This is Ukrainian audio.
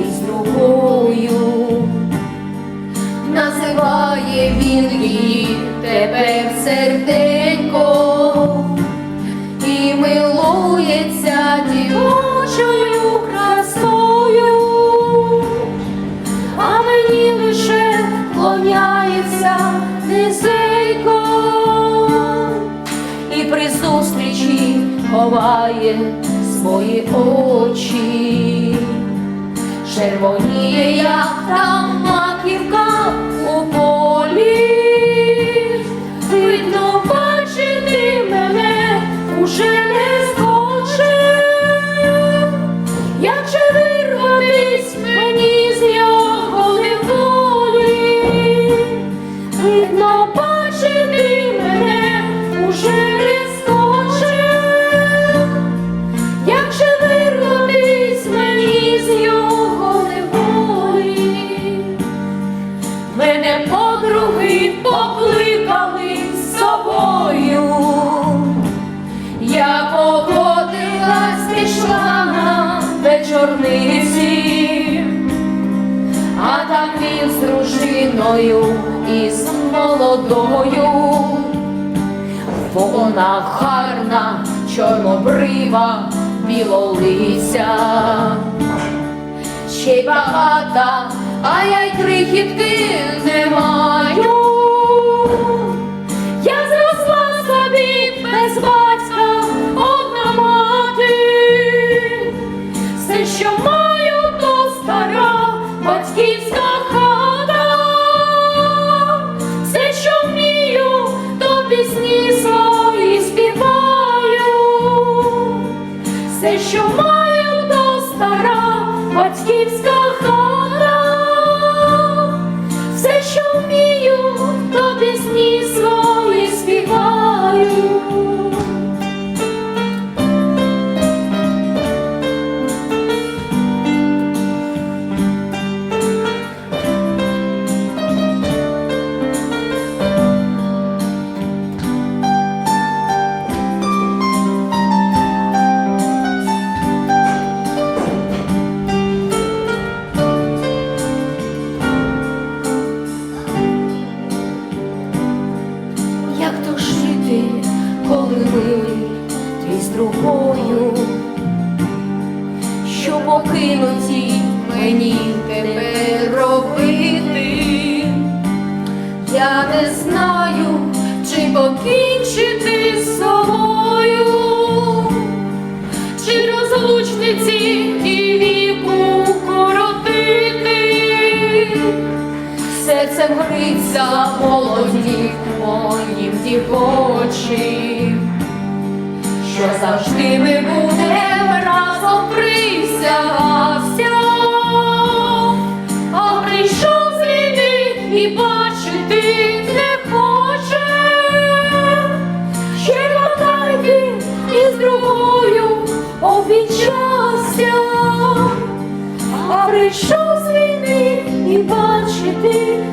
із другою, називає він її тебе серденько. І милується дівочою красою, а мені лише клоняється низенько. І при зустрічі ховає свої очі. Червоніє, як там вечорниці, а там він з дружиною і з молодою. Вона гарна, чорнобрива, білолиця, ще й багата, а я й крихітки не маю. Батьківська хата, все, що вмію, то пісні свої співаю, все, що маю, другою, що покинуті мені тебе робити, я не знаю, чи покінчити з собою, чи розлучниці і віку коротити. Серцем гриться молоді моїм дівочим, що завжди ми будемо разом присягався, а прийшов з війни і бачити не хоче, ще мотайки із другою обічався. А прийшов з війни і бачити